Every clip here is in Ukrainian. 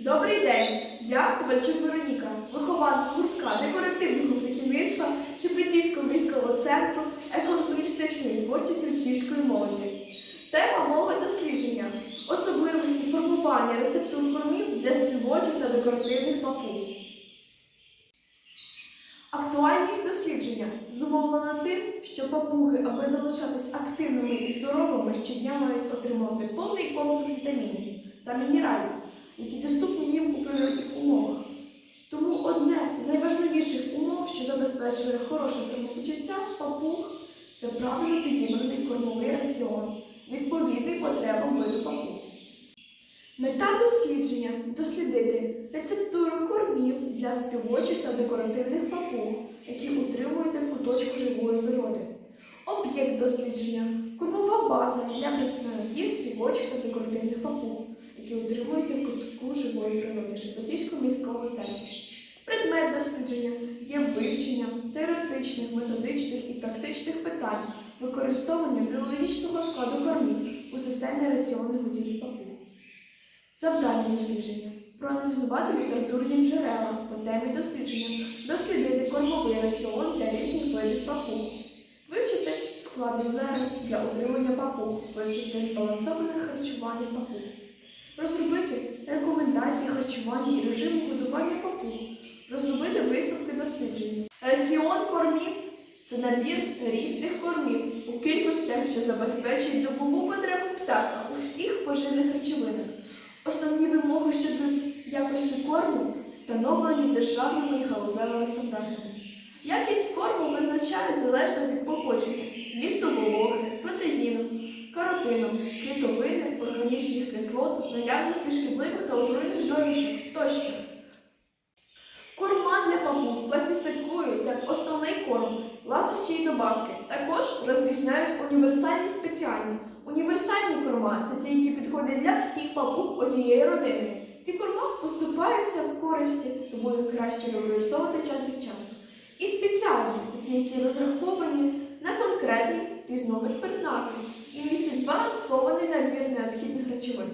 Добрий день! Я Ковальчук Вероніка, вихованка гуртка декоративного будівництва Шепетівського міського центру економічної творчості учнівської молоді. Тема мови дослідження особливості формування рецептур кормів для співочих та декоративних папуг. Актуальність дослідження зумовлена тим, що папуги, аби залишатись активними і здоровими, щодня мають отримувати повний комплекс вітамінів та мінералів, які доступні їм у природних умовах. Тому одне з найважливіших умов, що забезпечує хороше самопочуття папуг, це правильно підібраний кормовий раціон, відповідний потребам виду папуг. Мета дослідження дослідити рецептуру кормів для співочих та декоративних папуг, які утримуються в куточку живої природи. Об'єкт дослідження кормова база для представників співочих та декоративних папуг, які утримуються в кутку живої природи Шепетівського міського центру. Предмет дослідження є вивченням теоретичних, методичних і тактичних питань використовування біологічного складу кормів у системі раціонних годівлі папуг. Завдання дослідження проаналізувати літературні джерела по темі дослідження, дослідити кормовий раціон для різних видів папуг, вивчити склади зерен для утримання папуг, вивчити збалансоване харчування папуг, розробити харчування і режиму годування папуг, розробити висновки дослідження. Раціон кормів це набір різних кормів у кількостях, що забезпечують добову потребу птаха у всіх поживних речовинах. Основні вимоги щодо якості корму встановлені державними і галузевими стандартами. Якість корму визначають залежно від походження, вмісту вологи, протеїну, каротину, клітовини, органічних кислот, наявності шкідливих та отруйних домішок тощо. Корма для папуг класифікують як основний корм, ласощі і добавки. Також розрізняють універсальні спеціальні. Універсальні корма це ті, які підходять для всіх папуг однієї родини. Ці корма поступаються в користі, тому їх краще використовувати час від часу. І спеціальні це ті, які розраховані на конкретний різновид пернатки і містять збалансований набір необхідних речовин.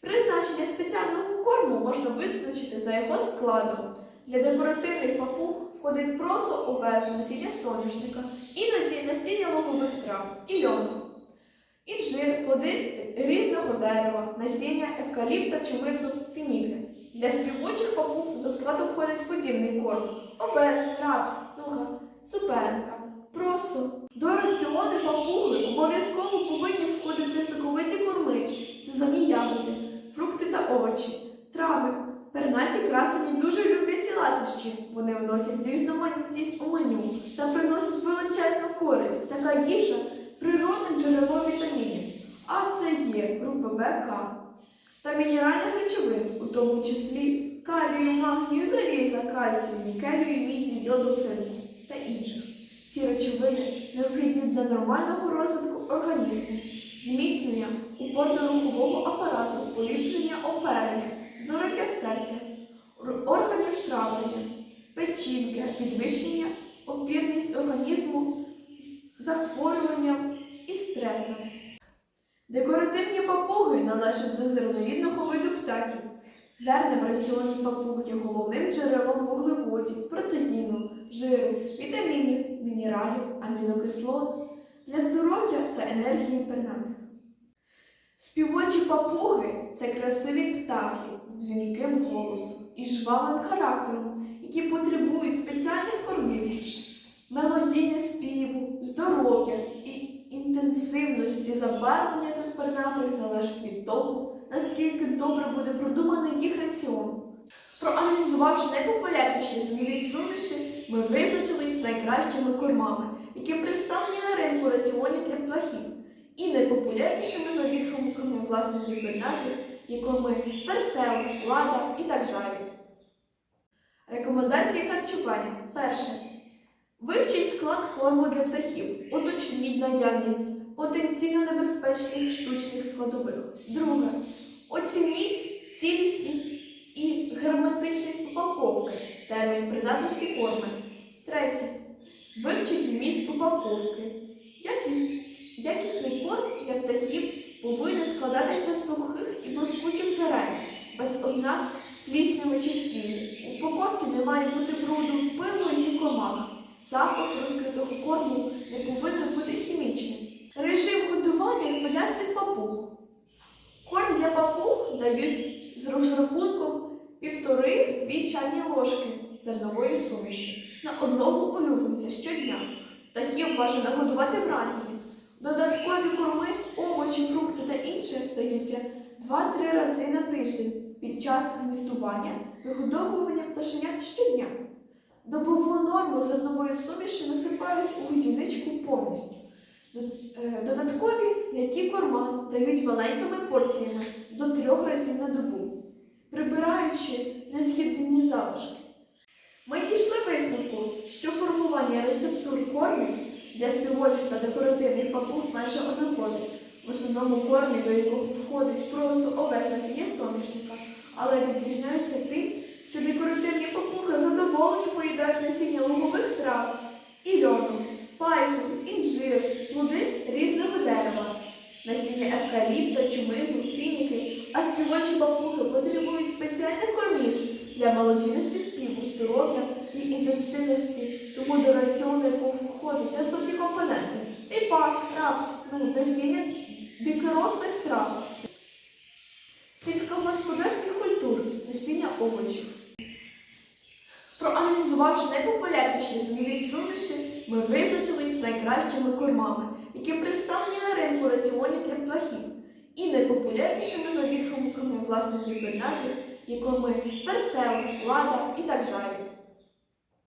Призначення спеціального корму можна визначити за його складом. Для декоративних папуг входить просо, овес, насіння соняшника, іноді насіння лугових трав і льону. Інжир, плоди різного дерева, насіння, евкаліпта, чумизу, фініки. Для співочих папуг до складу входить подібний корм овес, рапс, нуга, суперника, просо. До раціону папуги обов'язково повинні входити соковиті корми, сезонні ягоди, фрукти та овочі, трави. Пернаті красені дуже люблять ці ласощі. Вони вносять різноманітність у меню та приносять величезну користь. Така їжа природне джерело вітамінів, а це є групи ВК та мінеральних речовин, у тому числі калію, магнію, заліза, кальцію, нікелію, міді, йоду, цинку та інших. Ці речовини необхідні для нормального розвитку організму, зміцнення опорно-рухового апарату, поліпшення оперення, здоров'я серця, органів травлення, печінки, підвищення опірність організму, захворюванням і стресом. Декоративні папуги належать до зерновідного виду птахів. Зерна в раціоні папуг є головним джерелом вуглеводів, протеїну, жиру, вітамінів, мінералів, амінокислот для здоров'я та енергії пернатих. Співочі папуги це красиві птахи з дзвінким голосом і жвавим характером, які потребують спеціальних кормів, мелодійне співу, здоров'я і інтенсивності забарвлення цих пернатих залежить від того, наскільки добре буде продуманий їх раціон. Проаналізувавши найпопулярніші змілі суміші, ми визначились з найкращими кормами, які представлені на ринку раціонів для птахів, і найпопулярнішими за відгуками власників пернатих є корми персел, лада і так далі. Рекомендації харчування. Перше. Вивчіть склад корму для птахів. Уточніть наявність потенційно небезпечних штучних складових. Друге. Оцініть цілісність і термін придатності форми. Третє. Вивчіть вміст упаковки. Якість, якісний корм для птахів повинен складатися з сухих і блискучих зерен, без ознак плісняву чи цвілі. У упаковці не має бути бруду, пилу і комах. Запах розкритого корму не повинен бути хімічним. Режим годування хвилястих папуг. Корм для папуг дають чайні ложки зернової суміші на одного улюбленця щодня. Птахів бажано годувати вранці. Додаткові корми, овочі, фрукти та інше даються 2-3 рази на тиждень під час гніздування, вигодовування пташенят щодня. Добову норму зернової суміші насипають у годівничку повністю. Е, Додаткові м'які корма дають маленькими порціями до трьох разів на добу, прибираючи залишки. Ми дійшли висновку, що формування рецептур кормів для співочих та декоративних папуг майже однакові. В основному кормі, до якого входить просо овець насіння соняшника, але відрізняються тим, що декоративні папуги задоволені поїдають насіння лугових трав і льону, пайсу, інжир, плоди різного дерева, насіння евкаліпта, чумизу, фініки, а співочі папуги потребують спеціальних кормів для молодійності співу, здоров'я і інтенсивності, тому до раціону якого входять наступні компоненти. Ріпак, рапс, ну, насіння дикорослих трав, сільськогосподарських культур, насіння овочів. Проаналізувавши найпопулярніші змінні суміші, ми визначились з найкращими кормами, які представлені на ринку раціонів для птахів, і найпопулярнішими за відгуками власників пернатих, і ми персел, лада і так далі.